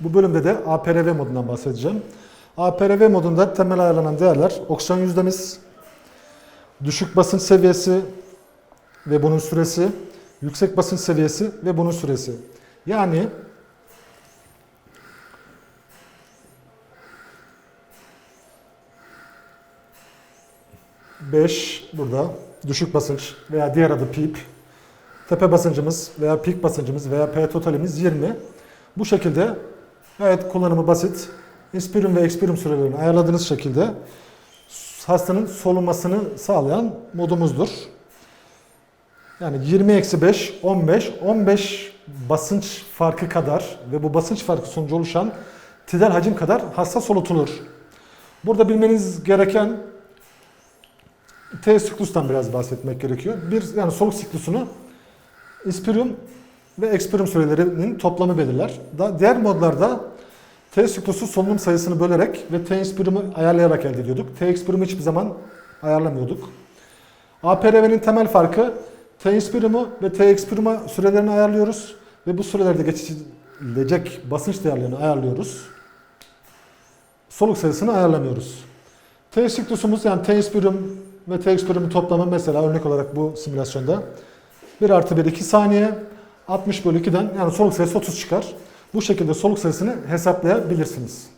Bu bölümde de APRV modundan bahsedeceğim. APRV modunda temel ayarlanan değerler oksijen yüzdemiz, düşük basınç seviyesi ve bunun süresi, yüksek basınç seviyesi ve bunun süresi. Yani Beş burada düşük basınç veya diğer adı PIP. Tepe basıncımız veya pik basıncımız veya P totalimiz 20. Bu şekilde gayet kullanımı basit. Inspirum ve expirum sürelerini ayarladığınız şekilde hastanın solumasını sağlayan modumuzdur. Yani 20 eksi 5, 15, 15 basınç farkı kadar ve bu basınç farkı sonucu oluşan tidal hacim kadar hasta solutulur. Burada bilmeniz gereken T siklustan biraz bahsetmek gerekiyor. Bir yani soluk siklusunu inspirium ve expirum sürelerinin toplamı belirler. Da, diğer modlarda T siklusu solunum sayısını bölerek ve T inspirium'u ayarlayarak elde ediyorduk. T expirumu hiçbir zaman ayarlamıyorduk. APRV'nin temel farkı T inspirium'u ve T expirum'a sürelerini ayarlıyoruz ve bu sürelerde geçilecek basınç değerlerini ayarlıyoruz. Soluk sayısını ayarlamıyoruz. T siklusumuz yani T inspirium ve T expirium'un toplamı mesela örnek olarak bu simülasyonda 1 artı 1 2 saniye 60 bölü 2'den yani soluk sayısı 30 çıkar. Bu şekilde soluk sayısını hesaplayabilirsiniz.